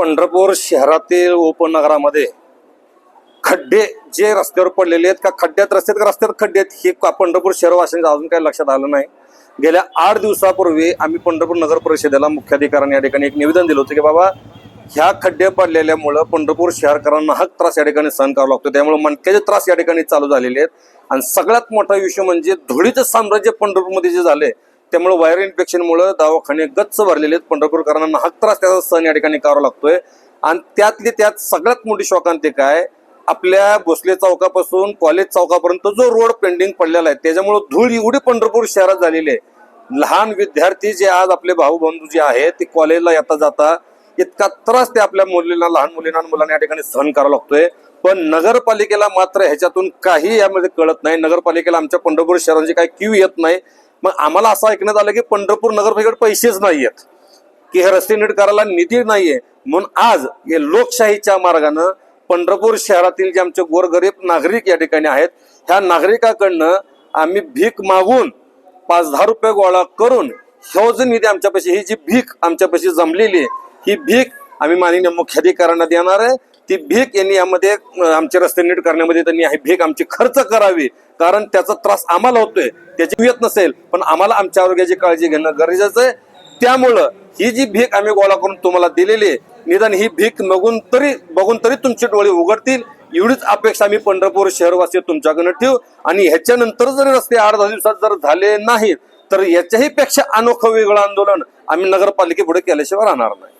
पंढरपूर शहरातील उपनगरामध्ये खड्डे जे रस्त्यावर पडलेले आहेत का खड्ड्यात रस्त्यात का रस्त्यात खड्डे आहेत हे पंढरपूर शहरवाशांच्या अजून काही लक्षात आलं नाही. गेल्या आठ दिवसापूर्वी आम्ही पंढरपूर नगर परिषदेला मुख्याधिकाऱ्यांनी या ठिकाणी एक निवेदन दिलं होतं की बाबा ह्या खड्डे पडलेल्यामुळं पंढरपूर शहरकरांना हक त्रास या ठिकाणी सहन करावा लागतो. त्यामुळे मणक्याचे त्रास या ठिकाणी चालू झालेले आहेत. आणि सगळ्यात मोठा विषय म्हणजे धुळीचं साम्राज्य पंढरपूरमध्ये जे झाले त्यामुळे वायर इन्फेक्शनमुळे दवाखाने गच्च भरलेले आहेत. पंढरपूरकरांना हा त्रास त्याचा सहन या ठिकाणी करावा लागतोय. आणि त्यातली त्यात सगळ्यात मोठी शोकांतिका आहे आपल्या भोसले चौकापासून कॉलेज चौकापर्यंत जो रोड पेंडिंग पडलेला आहे त्याच्यामुळे धूळ एवढी पंढरपूर शहरात झालेली आहे. लहान विद्यार्थी जे आज आपले भाऊ बंधू जे आहेत ते कॉलेजला येता जाता इतका त्रास ते आपल्या मुलींना लहान मुलींना मुलांना या ठिकाणी सहन करावा लागतोय. पण नगरपालिकेला मात्र ह्याच्यातून काही यामध्ये कळत नाही. नगरपालिकेला आमच्या पंढरपूर शहरांची काही क्यू येत नाही. मग आम्हाला असं ऐकण्यात आलं की पंढरपूर नगरपालिकेकडे पैसेच नाही आहेत की हे रस्ते नीट करायला निधी नाहीये. म्हणून आज हे लोकशाहीच्या मार्गानं पंढरपूर शहरातील जे आमचे गोरगरीब नागरिक या ठिकाणी आहेत ह्या नागरिकाकडनं आम्ही भीक मागून पाच दहा रुपये गोळा करून ह्यो जो निधी आमच्यापाशी ही जी भीक आमच्यापाशी जमलेली आहे ही भीक आम्ही माननीय मुख्याधिकाऱ्यांना देणार आहे. ती भीक यांनी यामध्ये आमचे रस्ते नीट करण्यामध्ये त्यांनी ही भीक आमची खर्च करावी. कारण त्याचा त्रास आम्हाला होतोय. त्याची येत नसेल पण आम्हाला आमच्या आरोग्याची काळजी घेणं गरजेचं आहे. त्यामुळं ही जी भीक आम्ही गोळा करून तुम्हाला दिलेली आहे निदान ही भीक बघून तरी बघून तरी तुमचे डोळे उघडतील. एवढीच अपेक्षा आम्ही पंढरपूर शहरवासी तुमच्याकडनं ठेवू. आणि ह्याच्यानंतर जर रस्ते आठ दहा दिवसात जर झाले नाहीत तर याच्याही पेक्षा अनोखं वेगळं आंदोलन आम्ही नगरपालिकेपुढे केल्याशिवाय राहणार नाही.